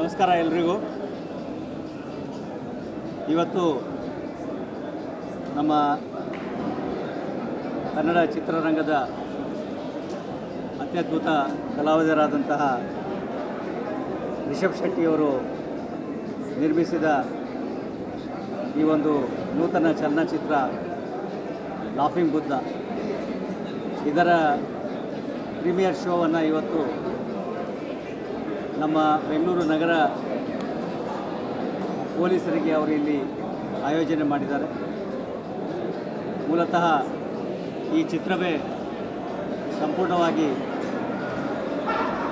ನಮಸ್ಕಾರ ಎಲ್ರಿಗೂ. ಇವತ್ತು ನಮ್ಮ ಕನ್ನಡ ಚಿತ್ರರಂಗದ ಅತ್ಯದ್ಭುತ ಕಲಾವಿದರಾದಂತಹ ರಿಷಬ್ ಶೆಟ್ಟಿಯವರು ನಿರ್ಮಿಸಿದ ಈ ಒಂದು ನೂತನ ಚಲನಚಿತ್ರ ಲಾಫಿಂಗ್ ಬುದ್ಧ. ಇದರ ಪ್ರೀಮಿಯರ್ ಶೋವನ್ನು ಇವತ್ತು ನಮ್ಮ ಬೆಂಗಳೂರು ನಗರ ಪೊಲೀಸರಿಗೆ ಅವರು ಇಲ್ಲಿ ಆಯೋಜನೆ ಮಾಡಿದ್ದಾರೆ. ಮೂಲತಃ ಈ ಚಿತ್ರವೇ ಸಂಪೂರ್ಣವಾಗಿ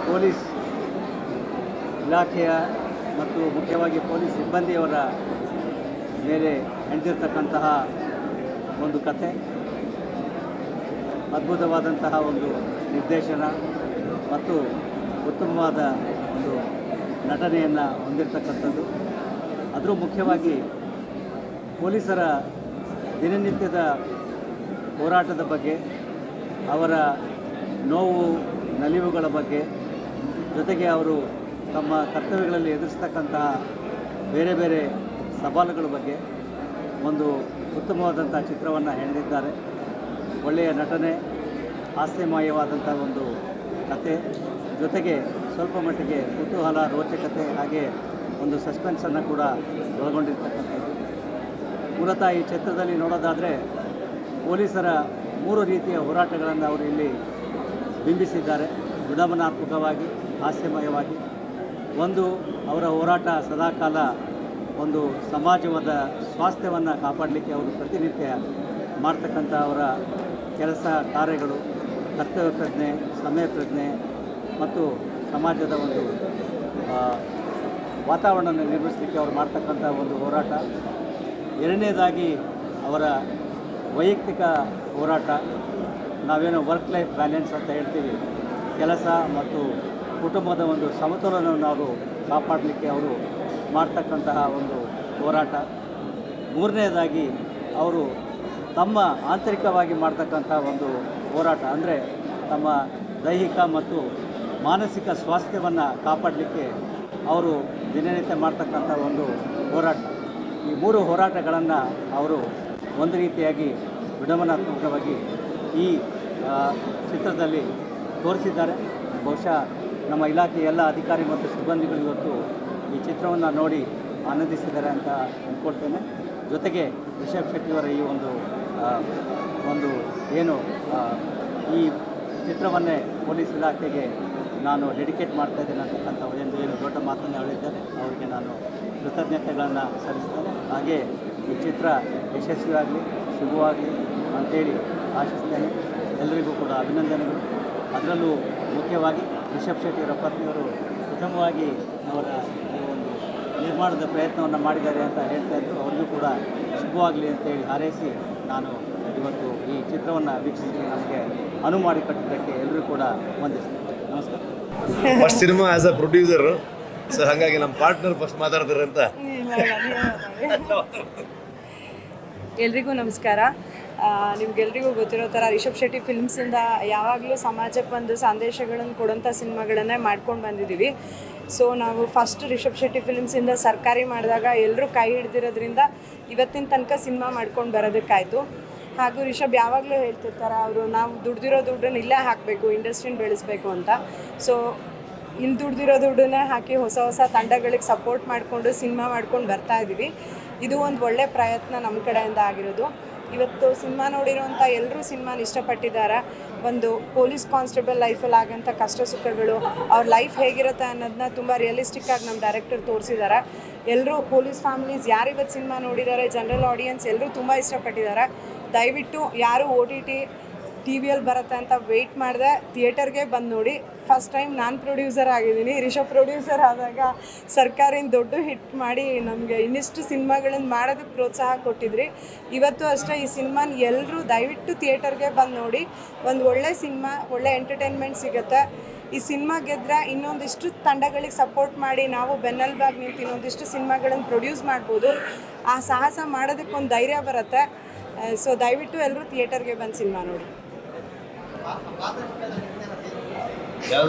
ಪೊಲೀಸ್ ಇಲಾಖೆಯ ಮತ್ತು ಮುಖ್ಯವಾಗಿ ಪೊಲೀಸ್ ಸಿಬ್ಬಂದಿಯವರ ಮೇಲೆ ಹೆಣೆದಿರ್ತಕ್ಕಂತಹ ಒಂದು ಕತೆ ಅದ್ಭುತವಾದಂತಹ ಒಂದು ನಿರ್ದೇಶನ ಮತ್ತು ಉತ್ತಮವಾದ ಒಂದು ನಟನೆಯನ್ನು ಹೊಂದಿರತಕ್ಕಂಥದ್ದು. ಅದರೂ ಮುಖ್ಯವಾಗಿ ಪೊಲೀಸರ ದಿನನಿತ್ಯದ ಹೋರಾಟದ ಬಗ್ಗೆ, ಅವರ ನೋವು, ನಲಿವುಗಳ ಬಗ್ಗೆ, ಜೊತೆಗೆ ಅವರು ತಮ್ಮ ಕರ್ತವ್ಯಗಳಲ್ಲಿ ಎದುರಿಸ್ತಕ್ಕಂತಹ ಬೇರೆ ಬೇರೆ ಸವಾಲುಗಳ ಬಗ್ಗೆ ಒಂದು ಉತ್ತಮವಾದಂಥ ಚಿತ್ರವನ್ನು ಹೆಣೆದಿದ್ದಾರೆ ಒಳ್ಳೆಯ ನಟನೆ, ಹಾಸ್ಯಮಯವಾದಂಥ ಒಂದು ಕತೆ. ಜೊತೆಗೆ ಸ್ವಲ್ಪ ಮಟ್ಟಿಗೆ ಕುತೂಹಲ, ರೋಚಕತೆ ಹಾಗೆ ಒಂದು ಸಸ್ಪೆನ್ಸನ್ನು ಕೂಡ ಒಳಗೊಂಡಿರ್ತಕ್ಕಂಥದ್ದು. ಮೂಲತಃ ಈ ಚಿತ್ರದಲ್ಲಿ ನೋಡೋದಾದರೆ ಪೊಲೀಸರ ಮೂರು ರೀತಿಯ ಹೋರಾಟಗಳನ್ನು ಅವರು ಇಲ್ಲಿ ಬಿಂಬಿಸಿದ್ದಾರೆ. ವಿಡಂಬನಾತ್ಮಕವಾಗಿ, ಹಾಸ್ಯಮಯವಾಗಿ. ಒಂದು, ಅವರ ಹೋರಾಟ ಸದಾಕಾಲ ಒಂದು ಸಮಾಜವಾದ ಸ್ವಾಸ್ಥ್ಯವನ್ನು ಕಾಪಾಡಲಿಕ್ಕೆ ಅವರು ಪ್ರತಿನಿತ್ಯ ಮಾಡ್ತಕ್ಕಂಥ ಅವರ ಕೆಲಸ, ಕಾರ್ಯಗಳು. ಕರ್ತವ್ಯ ಪ್ರಜ್ಞೆ, ಸಮಯ ಪ್ರಜ್ಞೆ ಮತ್ತು ಸಮಾಜದ ಒಂದು ವಾತಾವರಣವನ್ನು ನಿರ್ಮಿಸಲಿಕ್ಕೆ ಅವರು ಮಾಡ್ತಕ್ಕಂಥ ಒಂದು ಹೋರಾಟ. ಎರಡನೇದಾಗಿ ಅವರ ವೈಯಕ್ತಿಕ ಹೋರಾಟ. ನಾವೇನೋ ವರ್ಕ್ ಲೈಫ್ ಬ್ಯಾಲೆನ್ಸ್ ಅಂತ ಹೇಳ್ತೀವಿ. ಕೆಲಸ ಮತ್ತು ಕುಟುಂಬದ ಒಂದು ಸಮತೋಲನವನ್ನು ಅವರು ಕಾಪಾಡಲಿಕ್ಕೆ ಅವರು ಮಾಡ್ತಕ್ಕಂತಹ ಒಂದು ಹೋರಾಟ. ಮೂರನೇದಾಗಿ ಅವರು ತಮ್ಮ ಆಂತರಿಕವಾಗಿ ಮಾಡ್ತಕ್ಕಂಥ ಒಂದು ಹೋರಾಟ. ಅಂದರೆ ತಮ್ಮ ದೈಹಿಕ ಮತ್ತು ಮಾನಸಿಕ ಸ್ವಾಸ್ಥ್ಯವನ್ನು ಕಾಪಾಡಲಿಕ್ಕೆ ಅವರು ದಿನನಿತ್ಯ ಮಾಡ್ತಕ್ಕಂಥ ಒಂದು ಹೋರಾಟ. ಈ ಮೂರು ಹೋರಾಟಗಳನ್ನು ಅವರು ಒಂದು ರೀತಿಯಾಗಿ ವಿಡಂಬನಾತ್ಮಕವಾಗಿ ಈ ಚಿತ್ರದಲ್ಲಿ ತೋರಿಸಿದ್ದಾರೆ. ಬಹುಶಃ ನಮ್ಮ ಇಲಾಖೆಯ ಎಲ್ಲ ಅಧಿಕಾರಿ ಮತ್ತು ಸಿಬ್ಬಂದಿಗಳು ಇವತ್ತು ಈ ಚಿತ್ರವನ್ನು ನೋಡಿ ಆನಂದಿಸಿದ್ದಾರೆ ಅಂತ ಅಂದ್ಕೊಳ್ತೇನೆ ಜೊತೆಗೆ ರಿಷಬ್ ಶೆಟ್ಟಿಯವರ ಈ ಒಂದು ಒಂದು ಏನು ಈ ಚಿತ್ರವನ್ನೇ ಪೊಲೀಸ್ ಇಲಾಖೆಗೆ ನಾನು ಡೆಡಿಕೇಟ್ ಮಾಡ್ತಾ ಇದ್ದೇನೆ ಅಂತಕ್ಕಂಥ ಒಂದು ಏನು ದೊಡ್ಡ ಮಾತನ್ನು ಹೇಳಿದ್ದಾರೆ. ಅವರಿಗೆ ನಾನು ಕೃತಜ್ಞತೆಗಳನ್ನು ಸಲ್ಲಿಸ್ತೇನೆ. ಹಾಗೆ ಈ ಚಿತ್ರ ಯಶಸ್ವಿಯಾಗಲಿ, ಶುಭವಾಗಲಿ ಅಂತೇಳಿ ಆಶಿಸ್ತೇನೆ. ಎಲ್ಲರಿಗೂ ಕೂಡ ಅಭಿನಂದನೆಗಳು. ಅದರಲ್ಲೂ ಮುಖ್ಯವಾಗಿ ರಿಷಬ್ ಶೆಟ್ಟಿಯವರ ಪತ್ನಿಯವರು ಉತ್ತಮವಾಗಿ ಅವರ ಒಂದು ನಿರ್ಮಾಣದ ಪ್ರಯತ್ನವನ್ನು ಮಾಡಿದ್ದಾರೆ ಅಂತ ಹೇಳ್ತಾ ಇದ್ದರು ಅವರಿಗೂ ಕೂಡ ಶುಭವಾಗಲಿ ಅಂತೇಳಿ ಹಾರೈಸಿ ನಾನು ಇವತ್ತು ಈ ಚಿತ್ರವನ್ನು ವೀಕ್ಷಿಸಿ ನನಗೆ ಅನುವು ಮಾಡಿಕೊಟ್ಟಿದ್ದಕ್ಕೆ ಎಲ್ಲರೂ ಕೂಡ ವಂದಿಸ್ತೇನೆ. First cinema as a producer so ಹಾಗಾಗಿ ನಮ್ಮ ಪಾರ್ಟ್ನರ್ ಫಸ್ಟ್ ಮಾತಾಡ್ತಾರೆ ಅಂತ. ಎಲ್ರಿಗೂ ನಮಸ್ಕಾರ. ನಿಮ್ಗೆಲ್ರಿಗೂ ಗೊತ್ತಿರೋ ಥರ ರಿಷಬ್ ಶೆಟ್ಟಿ ಫಿಲ್ಮ್ಸಿಂದ ಯಾವಾಗಲೂ ಸಮಾಜಕ್ಕೆ ಒಂದು ಸಂದೇಶಗಳನ್ನು ಕೊಡೋಂಥ ಸಿನಿಮಾಗಳನ್ನೇ ಮಾಡ್ಕೊಂಡು ಬಂದಿದ್ದೀವಿ. ಸೊ ನಾವು ಫಸ್ಟ್ ರಿಷಬ್ ಶೆಟ್ಟಿ ಫಿಲ್ಮ್ಸಿಂದ ಸರ್ಕಾರಿ ಮಾಡಿದಾಗ ಎಲ್ಲರೂ ಕೈ ಹಿಡ್ದಿರೋದ್ರಿಂದ ಇವತ್ತಿನ ತನಕ ಸಿನಿಮಾ ಮಾಡ್ಕೊಂಡು ಬರೋದಕ್ಕಾಯಿತು. ಹಾಗೂ ರಿಷಬ್ ಯಾವಾಗಲೂ ಹೇಳ್ತಿರ್ತಾರೆ, ಅವರು ನಾವು ದುಡ್ದಿರೋ ದುಡ್ಡನ್ನು ಇಲ್ಲೇ ಹಾಕಬೇಕು, ಇಂಡಸ್ಟ್ರಿನ ಬೆಳೆಸಬೇಕು ಅಂತ. ಸೊ ಇಲ್ಲಿ ದುಡ್ದಿರೋ ದುಡ್ಡನ್ನೇ ಹಾಕಿ ಹೊಸ ಹೊಸ ತಂಡಗಳಿಗೆ ಸಪೋರ್ಟ್ ಮಾಡಿಕೊಂಡು ಸಿನಿಮಾ ಮಾಡ್ಕೊಂಡು ಬರ್ತಾ ಇದ್ದೀವಿ ಇದು ಒಂದು ಒಳ್ಳೆ ಪ್ರಯತ್ನ ನಮ್ಮ ಕಡೆಯಿಂದ ಆಗಿರೋದು. ಇವತ್ತು ಸಿನಿಮಾ ನೋಡಿರೋಂಥ ಎಲ್ಲರೂ ಸಿನಿಮಾನ ಇಷ್ಟಪಟ್ಟಿದ್ದಾರೆ ಒಂದು ಪೊಲೀಸ್ ಕಾನ್ಸ್ಟೇಬಲ್ ಲೈಫಲ್ಲಿ ಆಗೋಂಥ ಕಷ್ಟ ಸುಖಗಳು, ಅವ್ರ ಲೈಫ್ ಹೇಗಿರುತ್ತೆ ಅನ್ನೋದನ್ನ ತುಂಬ ರಿಯಲಿಸ್ಟಿಕ್ ಆಗಿ ನಮ್ಮ ಡೈರೆಕ್ಟರ್ ತೋರಿಸಿದ್ದಾರೆ ಎಲ್ಲರೂ ಪೊಲೀಸ್ ಫ್ಯಾಮಿಲೀಸ್ ಯಾರು ಇವತ್ತು ಸಿನಿಮಾ ನೋಡಿದ್ದಾರೆ ಜನರಲ್ ಆಡಿಯನ್ಸ್ ಎಲ್ಲರೂ ತುಂಬ ಇಷ್ಟಪಟ್ಟಿದ್ದಾರೆ ದಯವಿಟ್ಟು ಯಾರು ಓ ಟಿ ಟಿ ಟಿ ವಿಯಲ್ಲಿ ಬರುತ್ತೆ ಅಂತ ವೆಯ್ಟ್ ಮಾಡಿದೆ ಥಿಯೇಟರ್ಗೆ ಬಂದು ನೋಡಿ. ಫಸ್ಟ್ ಟೈಮ್ ನಾನು ಪ್ರೊಡ್ಯೂಸರ್ ಆಗಿದ್ದೀನಿ. ರಿಷಬ್ ಪ್ರೊಡ್ಯೂಸರ್ ಆದಾಗ ಸರ್ಕಾರಿನ ದೊಡ್ಡ ಹಿಟ್ ಮಾಡಿ ನಮಗೆ ಇನ್ನಿಷ್ಟು ಸಿನಿಮಾಗಳನ್ನು ಮಾಡೋದಕ್ಕೆ ಪ್ರೋತ್ಸಾಹ ಕೊಟ್ಟಿದ್ರಿ. ಇವತ್ತು ಅಷ್ಟೇ ಈ ಸಿನಿಮಾನ ಎಲ್ಲರೂ ದಯವಿಟ್ಟು ಥಿಯೇಟರ್ಗೆ ಬಂದು ನೋಡಿ. ಒಂದು ಒಳ್ಳೆ ಸಿನಿಮಾ, ಒಳ್ಳೆ ಎಂಟರ್ಟೈನ್ಮೆಂಟ್ ಸಿಗುತ್ತೆ. ಈ ಸಿನಿಮಾ ಗೆದ್ರೆ ಇನ್ನೊಂದಿಷ್ಟು ತಂಡಗಳಿಗೆ ಸಪೋರ್ಟ್ ಮಾಡಿ ನಾವು ಬೆನ್ನೆಲುಬಾಗಿ ನಿಂತು ಇನ್ನೊಂದಿಷ್ಟು ಸಿನಿಮಾಗಳನ್ನು ಪ್ರೊಡ್ಯೂಸ್ ಮಾಡ್ಬೋದು. ಆ ಸಾಹಸ ಮಾಡೋದಕ್ಕೊಂದು ಧೈರ್ಯ ಬರುತ್ತೆ. ಸೊ ದಯವಿಟ್ಟು ಎಲ್ಲರೂ ಥಿಯೇಟರ್ಗೆ ಬಂದು ಸಿನಿಮಾ ನೋಡಿ.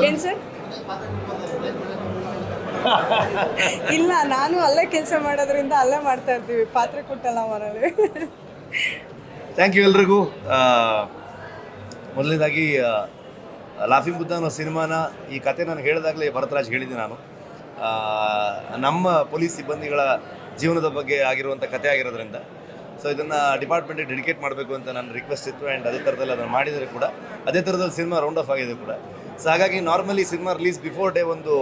ಏನು ಸರ್? ಇಲ್ಲ ನಾನು ಅಲ್ಲೇ ಕೆಲಸ ಮಾಡೋದ್ರಿಂದ ಅಲ್ಲೇ ಮಾಡ್ತಾ ಇರ್ತೀವಿ. ಪಾತ್ರೆ ಕೊಟ್ಟಲ್ಲ ಮನೇಲಿ. ಥ್ಯಾಂಕ್ ಯು ಎಲ್ರಿಗೂ. ಮೊದಲನೇದಾಗಿ ಲಾಫಿಂಗ್ ಬುದ್ಧ ಅನ್ನೋ ಸಿನಿಮಾನ ಈ ಕತೆ ನಾನು ಹೇಳಿದಾಗಲೇ ಭರತರಾಜ್ ಹೇಳಿದ್ದೆ ನಾನು. ನಮ್ಮ ಪೊಲೀಸ್ ಸಿಬ್ಬಂದಿಗಳ ಜೀವನದ ಬಗ್ಗೆ ಆಗಿರುವಂಥ ಕತೆ ಆಗಿರೋದ್ರಿಂದ ಸೊ ಇದನ್ನು ಡಿಪಾರ್ಟ್ಮೆಂಟಿಗೆ ಡೆಡಿಕೇಟ್ ಮಾಡಬೇಕು ಅಂತ ನಾನು ರಿಕ್ವೆಸ್ಟ್ ಇತ್ತು ಆ್ಯಂಡ್ ಅದೇ ಥರದಲ್ಲಿ ಅದನ್ನು ಮಾಡಿದರೆ ಕೂಡ, ಅದೇ ಥರದಲ್ಲಿ ಸಿನಿಮಾ ರೌಂಡ್ ಆಫ್ ಆಗಿದೆ ಕೂಡ. ಸೊ ಹಾಗಾಗಿ normally cinema release before day ಒಂದು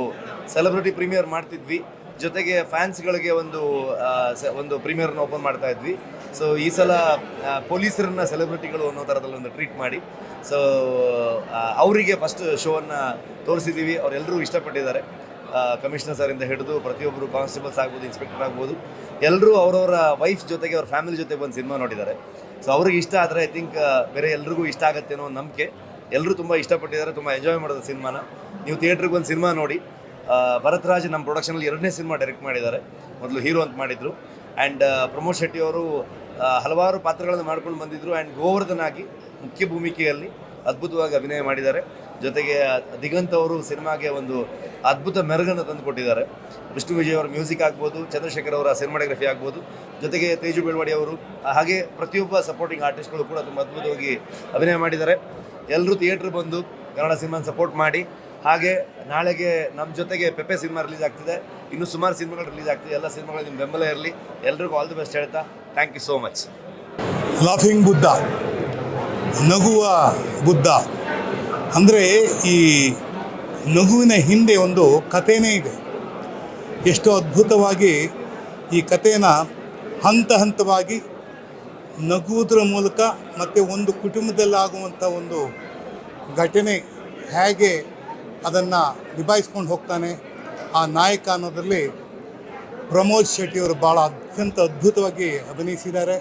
ಸೆಲೆಬ್ರಿಟಿ ಪ್ರೀಮಿಯರ್ ಮಾಡ್ತಿದ್ವಿ. ಜೊತೆಗೆ ಫ್ಯಾನ್ಸ್ಗಳಿಗೆ ಒಂದು ಒಂದು ಪ್ರೀಮಿಯರ್ನ ಓಪನ್ ಮಾಡ್ತಾ ಇದ್ವಿ. ಸೊ ಈ ಸಲ ಪೊಲೀಸರನ್ನ ಸೆಲೆಬ್ರಿಟಿಗಳು ಅನ್ನೋ ಥರದಲ್ಲಿ ಒಂದು ಟ್ರೀಟ್ ಮಾಡಿ. ಸೊ ಅವರಿಗೆ ಫಸ್ಟ್ ಶೋವನ್ನು ತೋರಿಸಿದ್ದೀವಿ ಅವರೆಲ್ಲರೂ ಇಷ್ಟಪಟ್ಟಿದ್ದಾರೆ. ಕಮಿಷನರ್ ಸರಿಂದ ಹಿಡಿದು ಪ್ರತಿಯೊಬ್ಬರು ಕಾನ್ಸ್ಟೇಬಲ್ಸ್ ಆಗ್ಬೋದು ಇನ್ಸ್ಪೆಕ್ಟರ್ ಆಗ್ಬೋದು. ಎಲ್ಲರೂ ಅವರವರ ವೈಫ್ ಜೊತೆಗೆ ಅವ್ರ ಫ್ಯಾಮಿಲಿ ಜೊತೆ ಬಂದು ಸಿನಿಮಾ ನೋಡಿದ್ದಾರೆ. ಸೊ ಅವ್ರಿಗೆ ಇಷ್ಟ ಆದರೆ ಐ ಥಿಂಕ್ ಬೇರೆ ಎಲ್ರಿಗೂ ಇಷ್ಟ ಆಗುತ್ತೆ ಅನ್ನೋ ಒಂದು ನಂಬಿಕೆ. ಎಲ್ಲರೂ ತುಂಬ ಇಷ್ಟಪಟ್ಟಿದ್ದಾರೆ, ತುಂಬ ಎಂಜಾಯ್ ಮಾಡೋದು ಸಿನಿಮಾನ ನೀವು ಥಿಯೇಟ್ರಿಗೆ ಒಂದು ಸಿನಿಮಾ ನೋಡಿ. ಭರತ್ ರಾಜ್ ನಮ್ಮ ಪ್ರೊಡಕ್ಷನಲ್ಲಿ ಎರಡನೇ ಸಿನಿಮಾ ಡೈರೆಕ್ಟ್ ಮಾಡಿದ್ದಾರೆ. ಮೊದಲು ಹೀರೋ ಅಂತ ಮಾಡಿದರು. ಆ್ಯಂಡ್ ಪ್ರಮೋದ್ ಶೆಟ್ಟಿ ಅವರು ಹಲವಾರು ಪಾತ್ರಗಳನ್ನು ಮಾಡ್ಕೊಂಡು ಬಂದಿದ್ದರು ಆ್ಯಂಡ್ ಗೋವರ್ಧನ್ ಆಗಿ ಮುಖ್ಯ ಭೂಮಿಕೆಯಲ್ಲಿ ಅದ್ಭುತವಾಗಿ ಅಭಿನಯ ಮಾಡಿದ್ದಾರೆ. ಜೊತೆಗೆ ದಿಗಂತ್ ಅವರು ಸಿನಿಮಾಗೆ ಒಂದು ಅದ್ಭುತ ಮೆರುಗನ್ನು ತಂದು ಕೊಟ್ಟಿದ್ದಾರೆ. ವಿಷ್ಣು ವಿಜಯ್ ಅವರ ಮ್ಯೂಸಿಕ್ ಆಗ್ಬೋದು, ಚಂದ್ರಶೇಖರ್ ಅವರ ಸಿನಿಮಾಟೋಗ್ರಫಿ ಆಗ್ಬೋದು, ಜೊತೆಗೆ ತೇಜು ಬೆಳವಾಡಿ ಅವರು, ಹಾಗೆ ಪ್ರತಿಯೊಬ್ಬ ಸಪೋರ್ಟಿಂಗ್ ಆರ್ಟಿಸ್ಟ್ಗಳು ಕೂಡ ತುಂಬ ಅದ್ಭುತವಾಗಿ ಅಭಿನಯ ಮಾಡಿದ್ದಾರೆ. ಎಲ್ಲರೂ ಥಿಯೇಟ್ರ್ ಬಂದು ಕನ್ನಡ ಸಿನಿಮಾನ ಸಪೋರ್ಟ್ ಮಾಡಿ, ಹಾಗೆ ನಾಳೆಗೆ ನಮ್ಮ ಜೊತೆಗೆ ಪೆಪೆ ಸಿನಿಮಾ ರಿಲೀಸ್ ಆಗ್ತಿದೆ. ಇನ್ನು ಸುಮಾರು ಸಿನಿಮಾಗಳು ರಿಲೀಸ್ ಆಗ್ತಿದೆ. ಎಲ್ಲ ಸಿನಿಮಾಗಳು ನಿಮ್ಮ ಬೆಂಬಲ ಇರಲಿ. ಎಲ್ರಿಗೂ ಆಲ್ ದಿ ಬೆಸ್ಟ್ ಹೇಳ್ತಾ thank you so much Laughing Buddha ನಗುವ ಬುದ್ಧ ಅಂದರೆ ಈ ನಗುವಿನ ಹಿಂದೆ ಒಂದು ಕಥೆನೇ ಇದೆ. ಎಷ್ಟು ಅದ್ಭುತವಾಗಿ ಈ ಕಥೆನ ಹಂತ ಹಂತವಾಗಿ ನಗುವುದರ ಮೂಲಕ ಮತ್ತು ಒಂದು ಕುಟುಂಬದಲ್ಲಾಗುವಂಥ ಒಂದು ಘಟನೆ ಹೇಗೆ ಅದನ್ನು ನಿಭಾಯಿಸ್ಕೊಂಡು ಹೋಗ್ತಾನೆ, ಆ ನಾಯಕ ಅನ್ನೋದರಲ್ಲಿ ಪ್ರಮೋದ್ ಶೆಟ್ಟಿಯವರು ಭಾಳ ಅತ್ಯಂತ ಅದ್ಭುತವಾಗಿ ಅಭಿನಯಿಸಿದ್ದಾರೆ.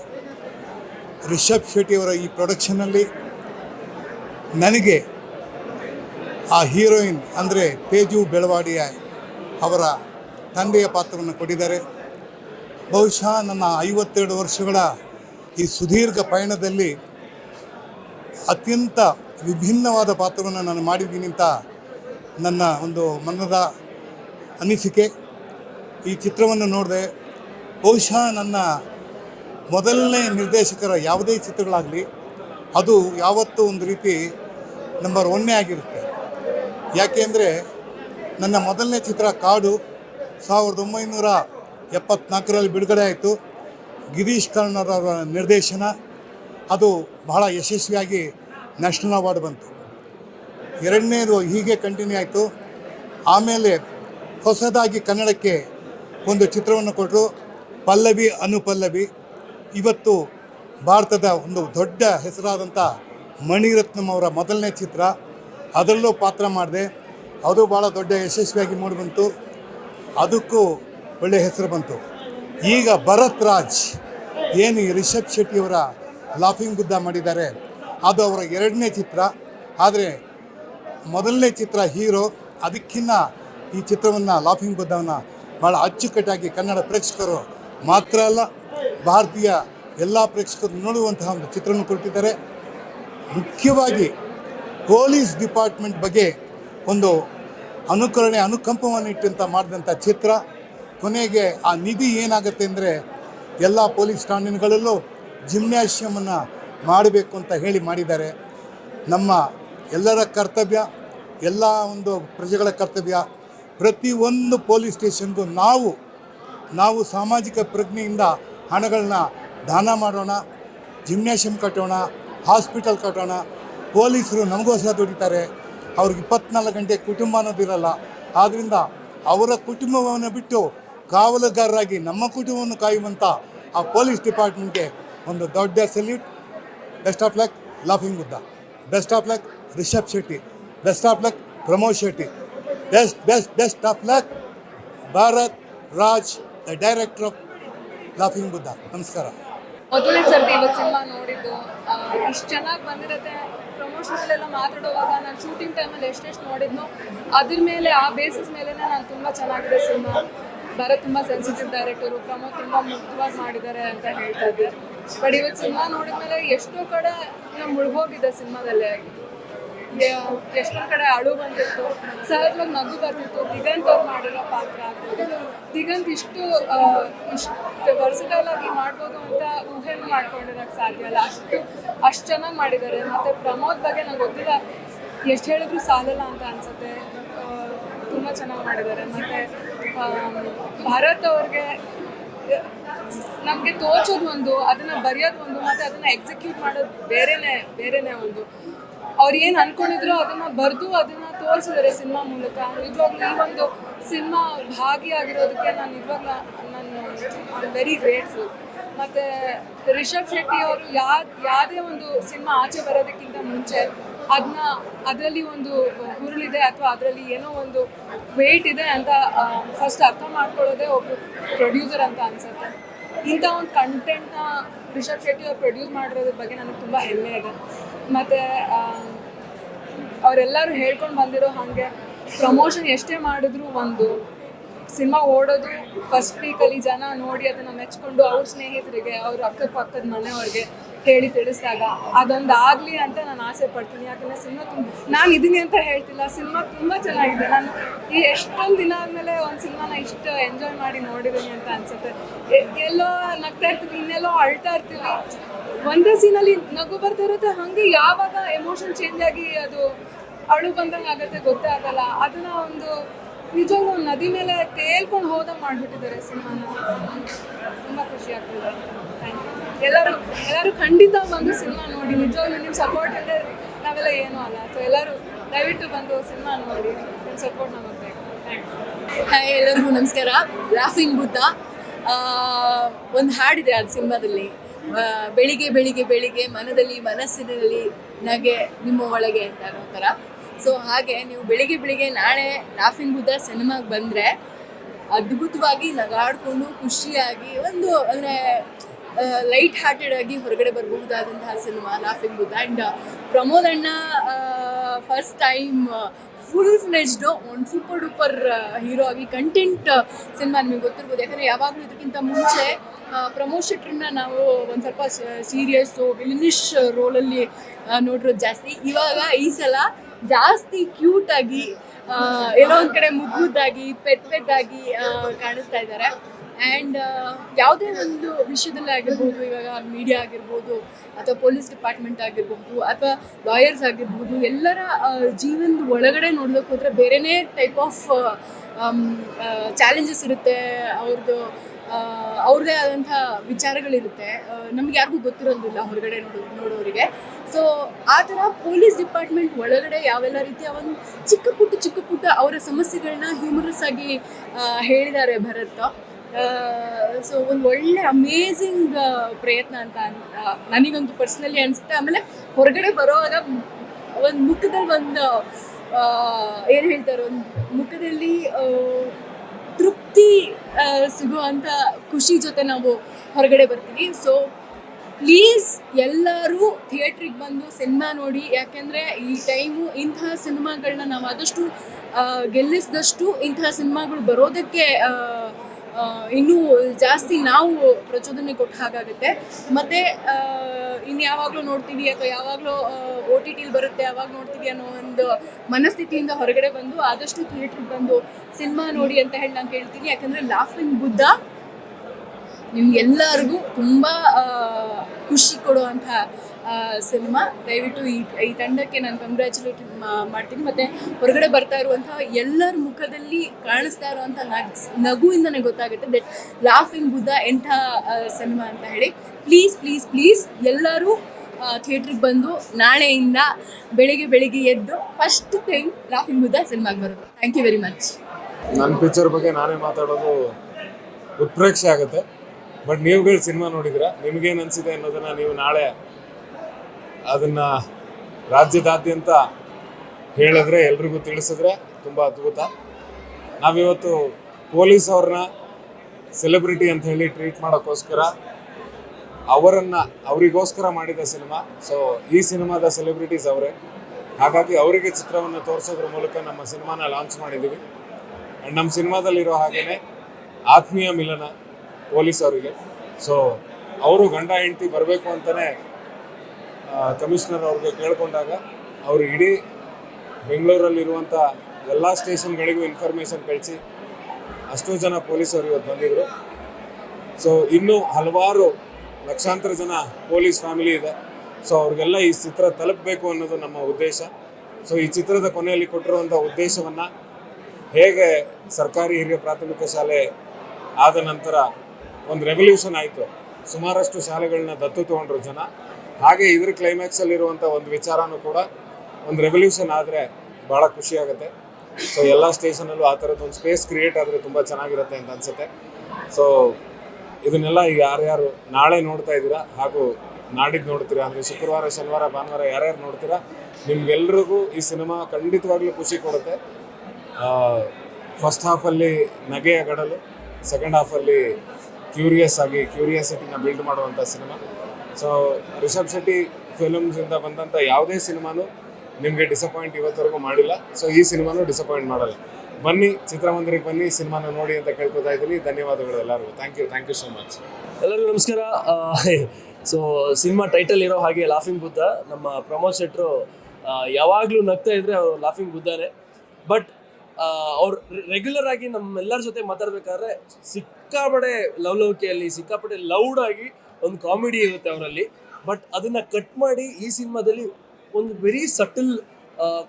ರಿಷಬ್ ಶೆಟ್ಟಿಯವರ ಈ ಪ್ರೊಡಕ್ಷನಲ್ಲಿ ನನಗೆ ಆ ಹೀರೋಯಿನ್ ಅಂದರೆ ತೇಜು ಬೆಳವಾಡಿಯ ಅವರ ತಂದೆಯ ಪಾತ್ರವನ್ನು ಕೊಟ್ಟಿದ್ದಾರೆ. ಬಹುಶಃ ನನ್ನ ಐವತ್ತೆರಡು ವರ್ಷಗಳ ಈ ಸುದೀರ್ಘ ಪಯಣದಲ್ಲಿ ಅತ್ಯಂತ ವಿಭಿನ್ನವಾದ ಪಾತ್ರವನ್ನು ನಾನು ಮಾಡಿದ್ದೀನಿ ಅಂತ ನನ್ನ ಒಂದು ಮನದ ಅನಿಸಿಕೆ. ಈ ಚಿತ್ರವನ್ನು ನೋಡಿದೆ ಬಹುಶಃ ನನ್ನ ಮೊದಲನೇ ನಿರ್ದೇಶಕರ ಯಾವುದೇ ಚಿತ್ರಗಳಾಗಲಿ ಅದು ಯಾವತ್ತೂ ಒಂದು ರೀತಿ ನಂಬರ್ ಒನ್ನೇ ಆಗಿರುತ್ತೆ. ಯಾಕೆಂದರೆ ನನ್ನ ಮೊದಲನೇ ಚಿತ್ರ ಕಾಡು ಸಾವಿರದ ಒಂಬೈನೂರ ಎಪ್ಪತ್ನಾಲ್ಕರಲ್ಲಿ ಬಿಡುಗಡೆ ಆಯಿತು. ಗಿರೀಶ್ ಕರ್ಣರವರ ನಿರ್ದೇಶನ. ಅದು ಬಹಳ ಯಶಸ್ವಿಯಾಗಿ ನ್ಯಾಷನಲ್ ಅವಾರ್ಡ್ ಬಂತು. ಎರಡನೇದು ಹೀಗೆ ಕಂಟಿನ್ಯೂ ಆಯಿತು. ಆಮೇಲೆ ಹೊಸದಾಗಿ ಕನ್ನಡಕ್ಕೆ ಒಂದು ಚಿತ್ರವನ್ನು ಕೊಟ್ಟರು. ಪಲ್ಲವಿ ಅನುಪಲ್ಲವಿ. ಇವತ್ತು ಭಾರತದ ಒಂದು ದೊಡ್ಡ ಹೆಸರಾದಂಥ ಮಣಿರತ್ನಂ ಅವರ ಮೊದಲನೇ ಚಿತ್ರ. ಅದರಲ್ಲೂ ಪಾತ್ರ ಮಾಡಿದೆ. ಅದು ಭಾಳ ದೊಡ್ಡ ಯಶಸ್ವಿಯಾಗಿ ಮೂಡಿಬಂತು. ಅದಕ್ಕೂ ಒಳ್ಳೆಯ ಹೆಸರು ಬಂತು. ಈಗ ಭರತ್ ರಾಜ್ ಏನು ರಿಷಬ್ ಶೆಟ್ಟಿಯವರ ಲಾಫಿಂಗ್ ಬುದ್ಧ ಮಾಡಿದ್ದಾರೆ, ಅದು ಅವರ ಎರಡನೇ ಚಿತ್ರ. ಆದರೆ ಮೊದಲನೇ ಚಿತ್ರ ಹೀರೋ, ಅದಕ್ಕಿನ್ನ ಈ ಚಿತ್ರವನ್ನು, ಲಾಫಿಂಗ್ ಬುದ್ಧವನ್ನು ಭಾಳ ಅಚ್ಚುಕಟ್ಟಾಗಿ ಕನ್ನಡ ಪ್ರೇಕ್ಷಕರು ಮಾತ್ರ ಅಲ್ಲ, ಭಾರತೀಯ ಎಲ್ಲ ಪ್ರೇಕ್ಷಕರು ನೋಡುವಂತಹ ಒಂದು ಚಿತ್ರವನ್ನು ಕೊಟ್ಟಿದ್ದಾರೆ. ಮುಖ್ಯವಾಗಿ ಪೊಲೀಸ್ ಡಿಪಾರ್ಟ್ಮೆಂಟ್ ಬಗ್ಗೆ ಒಂದು ಅನುಕರಣೆ, ಅನುಕಂಪವನ್ನು ಇಟ್ಟಂತ ಮಾಡಿದಂಥ ಚಿತ್ರ. ಕೊನೆಗೆ ಆ ನಿಧಿ ಏನಾಗುತ್ತೆ ಅಂದರೆ ಎಲ್ಲ ಪೊಲೀಸ್ ಠಾಣೆಗಳಲ್ಲೂ ಜಿಮ್ನಾಷಿಯಮನ್ನು ಮಾಡಬೇಕು ಅಂತ ಹೇಳಿ ಮಾಡಿದ್ದಾರೆ. ನಮ್ಮ ಎಲ್ಲರ ಕರ್ತವ್ಯ, ಎಲ್ಲ ಒಂದು ಪ್ರಜೆಗಳ ಕರ್ತವ್ಯ ಪ್ರತಿಯೊಂದು ಪೊಲೀಸ್ ಸ್ಟೇಷನ್ಗೂ ನಾವು ನಾವು ಸಾಮಾಜಿಕ ಪ್ರಜ್ಞೆಯಿಂದ ಹಣಗಳನ್ನ ದಾನ ಮಾಡೋಣ ಜಿಮ್ನಾಶಿಯಂ ಕಟ್ಟೋಣ, ಹಾಸ್ಪಿಟಲ್ ಕಟ್ಟೋಣ ಪೊಲೀಸರು ನಮಗೋಸ್ಕರ ದುಡಿತಾರೆ. ಅವ್ರಿಗೆ ಇಪ್ಪತ್ನಾಲ್ಕು ಗಂಟೆ ಕುಟುಂಬ ಅನ್ನೋದಿರಲ್ಲ ಆದ್ದರಿಂದ ಅವರ ಕುಟುಂಬವನ್ನು ಬಿಟ್ಟು ಕಾವಲುಗಾರರಾಗಿ ನಮ್ಮ ಕುಟುಂಬವನ್ನು ಕಾಯುವಂಥ ಆ ಪೊಲೀಸ್ ಡಿಪಾರ್ಟ್ಮೆಂಟ್ಗೆ ಒಂದು ದೊಡ್ಡ salute best of luck Laughing Buddha best of luck Rishab Shetty best of luck Pramod Shetty best best best of luck Bharat Raj the director of Laughing Buddha ನಮಸ್ಕಾರ ಮೊದಲನೇ ಸರ್ತಿ ಇವತ್ತು ಸಿನಿಮಾ ನೋಡಿದ್ದು ಇಷ್ಟು ಚೆನ್ನಾಗಿ ಬಂದಿರುತ್ತೆ. ಪ್ರಮೋಷನಲ್ಲೆಲ್ಲ ಮಾತಾಡುವಾಗ ನಾನು ಶೂಟಿಂಗ್ ಟೈಮಲ್ಲಿ ಎಷ್ಟೆಷ್ಟು ನೋಡಿದ್ನೋ, ಅದ್ರ ಮೇಲೆ, ಆ ಬೇಸಿಸ್ ಮೇಲೆ ನಾನು ತುಂಬ ಚೆನ್ನಾಗಿದೆ ಸಿನಿಮಾ. ಭರತ್ ತುಂಬ ಸೆನ್ಸಿಟಿವ್ ಡೈರೆಕ್ಟರು ಪ್ರಮೋದ್ ತುಂಬ ಮುಗ್ಧವಾಗಿ ಮಾಡಿದ್ದಾರೆ ಅಂತ ಹೇಳ್ತಾ ಇದ್ದೆ ಬಟ್ ಇವತ್ತು ಸಿನಿಮಾ ನೋಡಿದ್ಮೇಲೆ ಎಷ್ಟೋ ಕಡೆ ನಾನು ಮುಳುಗೋಗಿದ್ದೆ ಸಿನಿಮಾದಲ್ಲೇ. ಎಷ್ಟೊಂದ್ ಕಡೆ ಅಳು ಬಂದಿತ್ತು. ಸಹಜವಾಗಿ ನಗು ಬರ್ತಿತ್ತು. ದಿಗಂತ್ ಅವ್ರು ಮಾಡಿರೋ ಪಾತ್ರ ದಿಗಂತ್ ಇಷ್ಟು ಇಷ್ಟು ವರ್ಸಟೈಲ್ ಆಗಿ ಮಾಡ್ಬೋದು ಅಂತ ಊಹೆನೂ ಮಾಡ್ಕೊಂಡಿರೋಕೆ ಸಾಧ್ಯ ಅಲ್ಲ ಅಷ್ಟು ಅಷ್ಟು ಚೆನ್ನಾಗಿ ಮಾಡಿದ್ದಾರೆ. ಮತ್ತು ಪ್ರಮೋದ್ ಬಗ್ಗೆ ನಂಗೆ ಗೊತ್ತಿಲ್ಲ. ಎಷ್ಟು ಹೇಳಿದ್ರು ಸಾಲಲ್ಲ ಅಂತ ಅನ್ಸುತ್ತೆ. ತುಂಬ ಚೆನ್ನಾಗಿ ಮಾಡಿದ್ದಾರೆ. ಮತ್ತು ಭಾರತ್ ಅವ್ರಿಗೆ, ನಮಗೆ ತೋಚೋದು ಒಂದು, ಅದನ್ನು ಬರೆಯೋದು ಒಂದು, ಮತ್ತು ಅದನ್ನು ಎಕ್ಸಿಕ್ಯೂಟ್ ಮಾಡೋದು ಬೇರೆನೇ ಬೇರೆನೇ ಒಂದು. ಅವ್ರು ಏನು ಅನ್ಕೊಂಡಿದ್ರು ಅದನ್ನ ಬರೆದು ಅದನ್ನ ತೋರಿಸಿದ್ದಾರೆ ಸಿನಿಮಾ ಮೂಲಕ. ನಿಜವಾಗ್ಲೂ ಈ ಒಂದು ಸಿನಿಮಾ ಭಾಗಿಯಾಗಿರೋದಕ್ಕೆ ನಾನು ನಿಜವಾಗ್ಲೂ ನಾನು ವೆರಿ ಗ್ರೇಟ್ಫುಲ್ ಮತ್ತು ರಿಷಬ್ ಶೆಟ್ಟಿ ಅವರು ಯಾ ಯಾವುದೇ ಒಂದು ಸಿನಿಮಾ ಆಚೆ ಬರೋದಕ್ಕಿಂತ ಮುಂಚೆ ಅದನ್ನ ಅದರಲ್ಲಿ ಒಂದು ಹುರುಳಿದೆ ಅಥವಾ ಅದರಲ್ಲಿ ಏನೋ ಒಂದು ವೆಯ್ಟ್ ಇದೆ ಅಂತ ಫಸ್ಟ್ ಅರ್ಥ ಮಾಡ್ಕೊಳ್ಳೋದೇ ಒಬ್ಬರು ಪ್ರೊಡ್ಯೂಸರ್ ಅಂತ ಅನ್ಸುತ್ತೆ. ಇಂಥ ಒಂದು ಕಂಟೆಂಟ್ನ ರಿಷಬ್ ಶೆಟ್ಟಿ ಅವ್ರು ಪ್ರೊಡ್ಯೂಸ್ ಮಾಡಿರೋದ್ರ ಬಗ್ಗೆ ನನಗೆ ತುಂಬ ಹೆಮ್ಮೆ ಇದೆ. ಮತ್ತು ಅವರೆಲ್ಲರೂ ಹೇಳ್ಕೊಂಡು ಬಂದಿರೋ ಹಾಗೆ ಪ್ರಮೋಷನ್ ಎಷ್ಟೇ ಮಾಡಿದ್ರು ಒಂದು ಸಿನಿಮಾ ಓಡೋದು ಫಸ್ಟ್ ವೀಕಲ್ಲಿ ಜನ ನೋಡಿ ಅದನ್ನು ಮೆಚ್ಕೊಂಡು ಅವ್ರ ಸ್ನೇಹಿತರಿಗೆ, ಅವ್ರ ಅಕ್ಕಪಕ್ಕದ ಮನೆಯವ್ರಿಗೆ ಹೇಳಿ ತಿಳಿಸಿದಾಗ ಅದೊಂದು ಆಗಲಿ ಅಂತ ನಾನು ಆಸೆ ಪಡ್ತೀನಿ. ಯಾಕಂದರೆ ಸಿನಿಮಾ ತುಂಬ ನಾನು ಇದೀನಿ ಅಂತ ಹೇಳ್ತಿಲ್ಲ. ಸಿನಿಮಾ ತುಂಬ ಚೆನ್ನಾಗಿದೆ. ನಾನು ಈ ಎಷ್ಟೊಂದು ದಿನ ಆದಮೇಲೆ ಒಂದು ಸಿನಿಮಾನ ಇಷ್ಟು ಎಂಜಾಯ್ ಮಾಡಿ ನೋಡಿದ್ದೀನಿ ಅಂತ ಅನ್ಸುತ್ತೆ. ಎಲ್ಲೋ ನಗ್ತಾ ಇರ್ತೀವಿ ಇನ್ನೆಲ್ಲೋ ಅಳ್ತಾ ಇರ್ತೀವಿ ಒಂದೇ ಸೀನಲ್ಲಿ ನಗು ಬರ್ತಾ ಇರುತ್ತೆ. ಹಾಗೆ ಯಾವಾಗ ಎಮೋಷನ್ ಚೇಂಜ್ ಆಗಿ ಅದು ಅಳು ಬಂದಂಗೆ ಆಗುತ್ತೆ ಗೊತ್ತೇ ಆಗಲ್ಲ. ಅದನ್ನ ಒಂದು ನಿಜವಾಗ್ಲೂ ನದಿ ಮೇಲೆ ತೇಲ್ಕೊಂಡು ಹೋದಂಗೆ ಮಾಡಿಬಿಟ್ಟಿದ್ದಾರೆ ಸಿನಿಮಾನ. ತುಂಬ ಖುಷಿ ಆಗ್ತಿದೆ. ಥ್ಯಾಂಕ್ ಯು ಎಲ್ಲರೂ ಎಲ್ಲರೂ ಖಂಡಿತ ಬಂದು ಸಿನಿಮಾ ನೋಡಿ, ನಿಜವಾಗ್ಲೂ ನಿಮ್ಮ ಸಪೋರ್ಟ್ ಇಲ್ಲದೆ ನಾವೆಲ್ಲ ಏನೂ ಅಲ್ಲ. ಸೊ ಎಲ್ಲರೂ ದಯವಿಟ್ಟು ಬಂದು ಸಿನಿಮಾ ನೋಡಿ ನಿಮ್ಮ ಸಪೋರ್ಟ್ ನಮಗೆ ಬೇಕು ಹಾಯ್ ಎಲ್ಲರಿಗೂ ನಮಸ್ಕಾರ. ರಾಫಿಂಗ್ ಬುದ್ಧ ಒಂದು ಹಾಡಿದೆ ಅದು ಸಿನಿಮಾದಲ್ಲಿ. ಬೆಳಿಗ್ಗೆ ಬೆಳಿಗ್ಗೆ ಬೆಳಿಗ್ಗೆ, ಮನದಲ್ಲಿ, ಮನಸ್ಸಿನಲ್ಲಿ ನಗೆ ನಿಮ್ಮ ಒಳಗೆ ಅಂತ ಅನ್ನೋ ಥರ. ಸೊ ಹಾಗೆ ನೀವು ಬೆಳಿಗ್ಗೆ ಬೆಳಿಗ್ಗೆ ನಾಳೆ ಲಾಫಿಂಗ್ ಬುದ್ಧ ಸಿನಿಮಾಗೆ ಬಂದರೆ ಅದ್ಭುತವಾಗಿ ನಗಾಡ್ಕೊಂಡು ಖುಷಿಯಾಗಿ ಒಂದು ಅಂದರೆ ಲೈಟ್ ಹಾರ್ಟೆಡ್ ಆಗಿ ಹೊರಗಡೆ ಬರಬಹುದಾದಂತಹ cinema Laughing Buddha and Pramod ಅಣ್ಣ ಫಸ್ಟ್ ಟೈಮ್ ಫುಲ್ ಫ್ಲೆಜ್ಡ್ ಒಂದು ಸೂಪರ್ ಡೂಪರ್ ಹೀರೋ ಆಗಿ ಕಂಟೆಂಟ್ ಸಿನಿಮಾ ನಿಮಗೆ ಗೊತ್ತಿರ್ಬೋದು. ಯಾಕಂದರೆ ಯಾವಾಗಲೂ ಇದಕ್ಕಿಂತ ಮುಂಚೆ ಪ್ರಮೋದ್ ನಾವು ಒಂದು ಸ್ವಲ್ಪ ಸೀರಿಯಸ್ಸು ವಿಲಿನಿಶ್ ರೋಲಲ್ಲಿ ನೋಡಿರೋದು ಜಾಸ್ತಿ. ಇವಾಗ ಈ ಸಲ ಜಾಸ್ತಿ ಕ್ಯೂಟಾಗಿ ಎಲ್ಲೋ ಒಂದು ಕಡೆ ಮುದ್ದು ಮುದ್ದಾಗಿ ಪೆದ್ ಪೆದ್ದಾಗಿ ಕಾಣಿಸ್ತಾ ಇದ್ದಾರೆ. ಆ್ಯಂಡ್ ಯಾವುದೇ ಒಂದು ವಿಷಯದಲ್ಲೇ ಆಗಿರ್ಬೋದು, ಇವಾಗ ಮೀಡಿಯಾ ಆಗಿರ್ಬೋದು, ಅಥವಾ ಪೊಲೀಸ್ ಡಿಪಾರ್ಟ್ಮೆಂಟ್ ಆಗಿರ್ಬೋದು, ಅಥವಾ ಲಾಯರ್ಸ್ ಆಗಿರ್ಬೋದು, ಎಲ್ಲರ ಜೀವನದ ಒಳಗಡೆ ನೋಡೋದಕ್ಕೆ ಹೋದರೆ ಬೇರೆನೇ ಟೈಪ್ ಆಫ್ ಚಾಲೆಂಜಸ್ ಇರುತ್ತೆ. ಅವ್ರದ್ದು ಅವ್ರದ್ದೇ ಆದಂಥ ವಿಚಾರಗಳಿರುತ್ತೆ. ನಮ್ಗೆ ಯಾರಿಗೂ ಗೊತ್ತಿರೋದಿಲ್ಲ ಹೊರಗಡೆ ನೋಡೋ, ನೋಡೋರಿಗೆ. ಸೊ ಆ ಥರ ಪೊಲೀಸ್ ಡಿಪಾರ್ಟ್ಮೆಂಟ್ ಒಳಗಡೆ ಯಾವೆಲ್ಲ ರೀತಿಯ ಒಂದು ಚಿಕ್ಕ ಪುಟ್ಟ ಚಿಕ್ಕ ಪುಟ್ಟ ಅವರ ಸಮಸ್ಯೆಗಳನ್ನ ಹ್ಯೂಮರಸ್ ಆಗಿ ಹೇಳಿದ್ದಾರೆ ಭರತ್. ಸೊ ಒಂದು ಒಳ್ಳೆ ಅಮೇಝಿಂಗ್ ಪ್ರಯತ್ನ ಅಂತ ನನಗೊಂದು ಪರ್ಸ್ನಲಿ ಅನಿಸುತ್ತೆ. ಆಮೇಲೆ ಹೊರಗಡೆ ಬರೋವಾಗ ಒಂದು ಮುಖದಲ್ಲಿ ಒಂದು ಏನು ಹೇಳ್ತಾರೆ, ಒಂದು ಮುಖದಲ್ಲಿ ತೃಪ್ತಿ ಸಿಗುವಂಥ ಖುಷಿ ಜೊತೆ ನಾವು ಹೊರಗಡೆ ಬರ್ತೀವಿ. ಸೊ ಪ್ಲೀಸ್ ಎಲ್ಲರೂ ಥಿಯೇಟ್ರಿಗೆ ಬಂದು ಸಿನಿಮಾ ನೋಡಿ. ಯಾಕೆಂದರೆ ಈ ಟೈಮು ಇಂತಹ ಸಿನಿಮಾಗಳನ್ನ ನಾವು ಆದಷ್ಟು ಗೆಲ್ಲಿಸಿದಷ್ಟು ಇಂತಹ ಸಿನಿಮಾಗಳು ಬರೋದಕ್ಕೆ ಇನ್ನೂ ಜಾಸ್ತಿ ನಾವು ಪ್ರಚೋದನೆ ಕೊಟ್ಟ ಹಾಗಾಗುತ್ತೆ. ಮತ್ತು ಇನ್ನು ಯಾವಾಗಲೂ ನೋಡ್ತೀವಿ ಅಥವಾ ಯಾವಾಗಲೂ ಓ ಟಿ ಟಿಲಿ ಬರುತ್ತೆ ಯಾವಾಗ ನೋಡ್ತೀವಿ ಅನ್ನೋ ಒಂದು ಮನಸ್ಥಿತಿಯಿಂದ ಹೊರಗಡೆ ಬಂದು ಆದಷ್ಟು ಥಿಯೇಟ್ರಿಗೆ ಬಂದು ಸಿನಿಮಾ ನೋಡಿ ಅಂತ ಹೇಳಿ ನಾನು ಕೇಳ್ತೀನಿ. ಯಾಕಂದರೆ ಲಾಫಿಂಗ್ ಬುದ್ಧ ನಿಮ್ಗೆಲ್ಲರಿಗೂ ತುಂಬ ಖುಷಿ ಕೊಡುವಂಥ ಸಿನಿಮಾ. ದಯವಿಟ್ಟು ಈ ಈ ತಂಡಕ್ಕೆ ನಾನು ಕಂಗ್ರ್ಯಾಚುಲೇಟ್ ಮಾಡ್ತೀನಿ. ಮತ್ತು ಹೊರಗಡೆ ಬರ್ತಾ ಇರುವಂಥ ಎಲ್ಲರ ಮುಖದಲ್ಲಿ ಕಾಣಿಸ್ತಾ ಇರುವಂಥ ನಗ್, ನಗುವಿಂದನೇ ಗೊತ್ತಾಗುತ್ತೆ. ದಟ್ ಲಾಫಿಂಗ್ ಬುದ್ಧ ಎಂಥ ಸಿನಿಮಾ ಅಂತ ಹೇಳಿ. ಪ್ಲೀಸ್ ಪ್ಲೀಸ್ ಪ್ಲೀಸ್ ಎಲ್ಲರೂ ಥಿಯೇಟ್ರಿಗೆ ಬಂದು ನಾಳೆಯಿಂದ ಬೆಳಿಗ್ಗೆ ಬೆಳಿಗ್ಗೆ ಎದ್ದು ಫಸ್ಟ್ ಟೈಮ್ ಲಾಫಿಂಗ್ ಬುದ್ಧ ಸಿನಿಮಾಗೆ ಬರೋದು. ಥ್ಯಾಂಕ್ ಯು ವೆರಿ ಮಚ್ ನನ್ನ ಪಿಕ್ಚರ್ ಬಗ್ಗೆ ನಾನೇ ಮಾತಾಡೋದು ಉತ್ಪ್ರೇಕ್ಷೆ ಆಗುತ್ತೆ. ಬಟ್ ನೀವುಗಳು ಸಿನಿಮಾ ನೋಡಿದ್ರ? ನಿಮಗೇನು ಅನಿಸಿದೆ ಅನ್ನೋದನ್ನ ನೀವು ನಾಳೆ ಅದನ್ನ ರಾಜ್ಯದಾದ್ಯಂತ ಹೇಳಿದ್ರೆ ಎಲ್ರಿಗೂ ತಿಳಿಸಿದ್ರೆ ತುಂಬ ಅದ್ಭುತ. ನಾವಿವತ್ತು ಪೊಲೀಸ್ ಅವ್ರನ್ನ ಸೆಲೆಬ್ರಿಟಿ ಅಂತ ಹೇಳಿ ಟ್ರೀಟ್ ಮಾಡೋಕ್ಕೋಸ್ಕರ ಅವರನ್ನು ಅವರಿಗೋಸ್ಕರ ಮಾಡಿದ ಸಿನಿಮಾ. ಸೊ ಈ ಸಿನಿಮಾದ ಸೆಲೆಬ್ರಿಟೀಸ್ ಅವರೇ. ಹಾಗಾಗಿ ಅವರಿಗೆ ಚಿತ್ರವನ್ನು ತೋರಿಸೋದ್ರ ಮೂಲಕ ನಮ್ಮ ಸಿನಿಮಾನ ಲಾಂಚ್ ಮಾಡಿದ್ದೀವಿ ಆ್ಯಂಡ್ ನಮ್ಮ ಸಿನಿಮಾದಲ್ಲಿರೋ ಹಾಗೆಯೇ ಆತ್ಮೀಯ ಮಿಲನ ಪೊಲೀಸ್ ಅವರಿಗೆ ಸೊ ಅವರು ಗಂಡ ಹೆಂಡತಿ ಬರಬೇಕು ಅಂತಲೇ ಕಮಿಷನರ್ ಅವ್ರಿಗೆ ಕೇಳಿಕೊಂಡಾಗ ಅವರು ಇಡೀ ಬೆಂಗಳೂರಲ್ಲಿರುವಂಥ ಎಲ್ಲ ಸ್ಟೇಷನ್ಗಳಿಗೂ ಇನ್ಫಾರ್ಮೇಷನ್ ಕಳಿಸಿ ಅಷ್ಟು ಜನ ಪೊಲೀಸರು ಇವತ್ತು ಬಂದಿದ್ರು. ಸೊ ಇನ್ನೂ ಹಲವಾರು ಲಕ್ಷಾಂತರ ಜನ ಪೊಲೀಸ್ ಫ್ಯಾಮಿಲಿ ಇದೆ. ಸೊ ಅವ್ರಿಗೆಲ್ಲ ಈ ಚಿತ್ರ ತಲುಪಬೇಕು ಅನ್ನೋದು ನಮ್ಮ ಉದ್ದೇಶ. ಸೊ ಈ ಚಿತ್ರದ ಕೊನೆಯಲ್ಲಿ ಕೊಟ್ಟಿರುವಂಥ ಉದ್ದೇಶವನ್ನು ಹೇಗೆ ಸರ್ಕಾರಿ ಹಿರಿಯ ಪ್ರಾಥಮಿಕ ಶಾಲೆ ಆದ ನಂತರ ಒಂದು ರೆವಲ್ಯೂಷನ್ ಆಯಿತು. ಸುಮಾರಷ್ಟು ಶಾಲೆಗಳನ್ನ ದತ್ತು ತಗೊಂಡ್ರು ಜನ. ಹಾಗೆ ಇದ್ರ ಕ್ಲೈಮ್ಯಾಕ್ಸಲ್ಲಿರುವಂಥ ಒಂದು ವಿಚಾರನೂ ಕೂಡ ಒಂದು ರೆವಲ್ಯೂಷನ್ ಆದರೆ ಭಾಳ ಖುಷಿಯಾಗುತ್ತೆ ಸೊ ಎಲ್ಲ ಸ್ಟೇಷನಲ್ಲೂ ಆ ಥರದ್ದು ಒಂದು ಸ್ಪೇಸ್ ಕ್ರಿಯೇಟ್ ಆದರೆ ತುಂಬ ಚೆನ್ನಾಗಿರುತ್ತೆ ಅಂತ ಅನಿಸುತ್ತೆ. ಸೊ ಇದನ್ನೆಲ್ಲ ಈಗ ಯಾರ್ಯಾರು ನಾಳೆ ನೋಡ್ತಾ ಇದ್ದೀರಾ ಹಾಗೂ ನಾಡಿದ್ದು ನೋಡ್ತೀರಾ? ಅಂದರೆ ಶುಕ್ರವಾರ, ಶನಿವಾರ, ಭಾನುವಾರ ಯಾರ್ಯಾರು ನೋಡ್ತೀರಾ? ನಿಮ್ಗೆಲ್ರಿಗೂ ಈ ಸಿನಿಮಾ ಖಂಡಿತವಾಗ್ಲೂ ಖುಷಿ ಕೊಡುತ್ತೆ. ಫಸ್ಟ್ ಹಾಫಲ್ಲಿ ನಗೆಯ ಗಡಲು ಸೆಕೆಂಡ್ ಹಾಫಲ್ಲಿ ಕ್ಯೂರಿಯಸ್ ಆಗಿ ಕ್ಯೂರಿಯಾಸಿಟಿನ ಬಿಲ್ಡ್ ಮಾಡುವಂಥ ಸಿನಿಮಾ ಸೊ ರಿಷಬ್ ಶೆಟ್ಟಿ ಫಿಲಮ್ಸಿಂದ ಬಂದಂಥ ಯಾವುದೇ ಸಿನಿಮಾನು ನಿಮಗೆ ಡಿಸಪಾಯಿಂಟ್ ಇವತ್ತವರೆಗೂ ಮಾಡಿಲ್ಲ. ಸೊ ಈ ಸಿನಿಮಾನು ಡಿಸಪಾಯಿಂಟ್ ಮಾಡಲ್ಲ. ಬನ್ನಿ, ಚಿತ್ರಮಂದಿರಕ್ಕೆ ಬನ್ನಿ ಸಿನಿಮಾನ ನೋಡಿ ಅಂತ ಕೇಳ್ಕೊತಾ ಇದ್ದೀನಿ. ಧನ್ಯವಾದಗಳು ಎಲ್ಲರಿಗೂ. Thank you thank you so much ಎಲ್ಲರಿಗೂ ನಮಸ್ಕಾರ. ಸೊ ಸಿನಿಮಾ ಟೈಟಲ್ ಇರೋ ಹಾಗೆ ಲಾಫಿಂಗ್ ಬುದ್ಧ ನಮ್ಮ ಪ್ರಮೋದ್ ಶೆಟ್ರು ಯಾವಾಗಲೂ ನಗ್ತಾ ಇದ್ರೆ ಅವರು ಲಾಫಿಂಗ್ ಬುದ್ಧನೇ ಬಟ್ ಅವ್ರು ರೆಗ್ಯುಲರ್ ಆಗಿ ನಮ್ಮೆಲ್ಲರ ಜೊತೆ ಮಾತಾಡ್ಬೇಕಾದ್ರೆ ಸಿಕ್ಕಾಪಡೆ ಲವಲವಿಕೆಯಲ್ಲಿ ಸಿಕ್ಕಾಪಡೆ ಲೌಡ್ ಆಗಿ ಒಂದು ಕಾಮಿಡಿ ಇರುತ್ತೆ ಅವರಲ್ಲಿ. ಬಟ್ ಅದನ್ನ ಕಟ್ ಮಾಡಿ ಈ ಸಿನಿಮಾದಲ್ಲಿ ಒಂದು ವೆರಿ ಸಟಲ್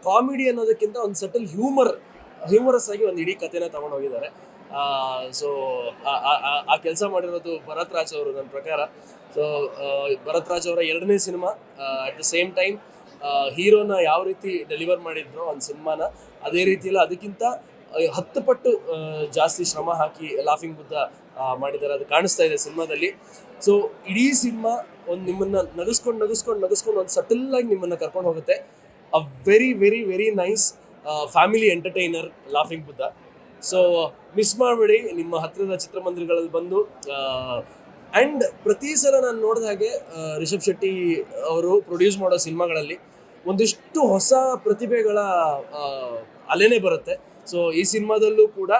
ಕಾಮಿಡಿ ಅನ್ನೋದಕ್ಕಿಂತ ಒಂದು ಸಟಲ್ ಹ್ಯೂಮರ್ ಹ್ಯೂಮರಸ್ ಆಗಿ ಒಂದು ಇಡೀ ಕಥೆನ ತಗೊಂಡು ಹೋಗಿದ್ದಾರೆ. ಸೊ ಆ ಕೆಲಸ ಮಾಡಿರೋದು ಭರತ್ ರಾಜ್ ಅವರು ನನ್ನ ಪ್ರಕಾರ. ಸೊ ಭರತ್ ರಾಜ್ ಅವರ ಎರಡನೇ cinema at the same time ಹೀರೋನ ಯಾವ ರೀತಿ ಡೆಲಿವರ್ ಮಾಡಿದ್ರು ಒಂದು ಸಿನಿಮಾನ ಅದೇ ರೀತಿಯಲ್ಲಿ ಅದಕ್ಕಿಂತ ಹತ್ತು ಪಟ್ಟು ಜಾಸ್ತಿ ಶ್ರಮ ಹಾಕಿ ಲಾಫಿಂಗ್ ಬುದ್ಧ ಮಾಡಿದ್ದಾರೆ. ಅದು ಕಾಣಿಸ್ತಾ ಇದೆ ಸಿನಿಮಾದಲ್ಲಿ. ಸೊ ಇಡೀ ಸಿನಿಮಾ ಒಂದು ನಿಮ್ಮನ್ನ ನಗಿಸ್ಕೊಂಡು ನಗಿಸ್ಕೊಂಡು ನಗಿಸ್ಕೊಂಡು ಒಂದು ಸಟಲ್ ಆಗಿ ನಿಮ್ಮನ್ನ ಕರ್ಕೊಂಡು ಹೋಗುತ್ತೆ. A very very very nice family entertainer Laughing Buddha so miss ಮಾಡಬೇಡಿ. ನಿಮ್ಮ ಹತ್ತಿರದ ಚಿತ್ರಮಂದಿರಗಳಲ್ಲಿ ಬಂದು ಆ್ಯಂಡ್ ಪ್ರತಿ ಸಲ ನಾನು ನೋಡಿದ ಹಾಗೆ ರಿಷಬ್ ಶೆಟ್ಟಿ ಅವರು ಪ್ರೊಡ್ಯೂಸ್ ಮಾಡೋ ಸಿನಿಮಾಗಳಲ್ಲಿ ಒಂದಿಷ್ಟು ಹೊಸ ಪ್ರತಿಭೆಗಳ ಆ, ಅಲೆನೇ ಬರುತ್ತೆ. ಸೊ ಈ ಸಿನಿಮಾದಲ್ಲೂ ಕೂಡ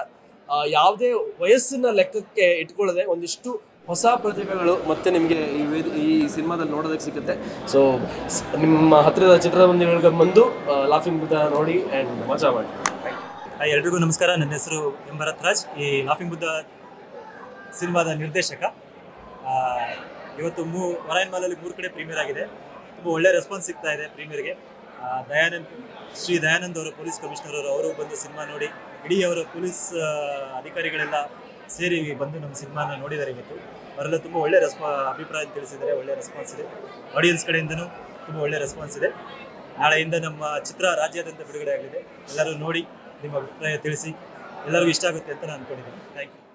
ಯಾವುದೇ ವಯಸ್ಸಿನ ಲೆಕ್ಕಕ್ಕೆ ಇಟ್ಕೊಳ್ಳದೆ ಒಂದಿಷ್ಟು ಹೊಸ ಪ್ರತಿಭೆಗಳು ಮತ್ತೆ ನಿಮಗೆ ಈ ಈ ಸಿನಿಮಾದಲ್ಲಿ ನೋಡೋದಕ್ಕೆ ಸಿಗುತ್ತೆ. ಸೊ ನಿಮ್ಮ ಹತ್ತಿರದ ಚಿತ್ರಮಂದಿರಗಳಿಗೆ ಬಂದು ಲಾಫಿಂಗ್ ಬುದ್ಧ ನೋಡಿ ಆ್ಯಂಡ್ ಮಜಾ ಮಾಡಿ. ಎಲ್ರಿಗೂ ನಮಸ್ಕಾರ. ನನ್ನ ಹೆಸರು ಎಂ ಭರತ್ರಾಜ್ ಈ ಲಾಫಿಂಗ್ ಬುದ್ಧ ಸಿನಿಮಾದ ನಿರ್ದೇಶಕ. ಇವತ್ತು ಮೂ ವರಾಯನ್ ಮಾಲಲ್ಲಿ ಮೂರು ಕಡೆ ಪ್ರೀಮಿಯರ್ ಆಗಿದೆ. ತುಂಬ ಒಳ್ಳೆ ರೆಸ್ಪಾನ್ಸ್ ಸಿಗ್ತಾ ಇದೆ ಪ್ರೀಮಿಯರ್ಗೆ. ದಯಾನಂದ್, ಶ್ರೀ ದಯಾನಂದ್ ಅವರು ಪೊಲೀಸ್ ಕಮಿಷನರ್ ಅವರು ಅವರು ಬಂದು ಸಿನಿಮಾ ನೋಡಿ, ಇಡೀ ಅವರ ಪೊಲೀಸ್ ಅಧಿಕಾರಿಗಳೆಲ್ಲ ಸೇರಿ ಬಂದು ನಮ್ಮ ಸಿನಿಮಾನ ನೋಡಿದ್ದಾರೆ ಇವತ್ತು. ಅವರೆಲ್ಲ ತುಂಬ ಒಳ್ಳೆ ರೆಸ್ಪಾ ಅಭಿಪ್ರಾಯ ತಿಳಿಸಿದ್ದಾರೆ, ಒಳ್ಳೆ ರೆಸ್ಪಾನ್ಸ್ ಇದೆ. ಆಡಿಯನ್ಸ್ ಕಡೆಯಿಂದನೂ ತುಂಬ ಒಳ್ಳೆ ರೆಸ್ಪಾನ್ಸ್ ಇದೆ. ನಾಳೆಯಿಂದ ನಮ್ಮ ಚಿತ್ರ ರಾಜ್ಯಾದ್ಯಂತ ಬಿಡುಗಡೆ ಆಗಿದೆ ಎಲ್ಲರೂ ನೋಡಿ, ನಿಮ್ಮ ಅಭಿಪ್ರಾಯ ತಿಳಿಸಿ. ಎಲ್ಲರಿಗೂ ಇಷ್ಟ ಆಗುತ್ತೆ ಅಂತ ನಾನು ಅನ್ಕೊಂಡಿದ್ದೀನಿ. Thank you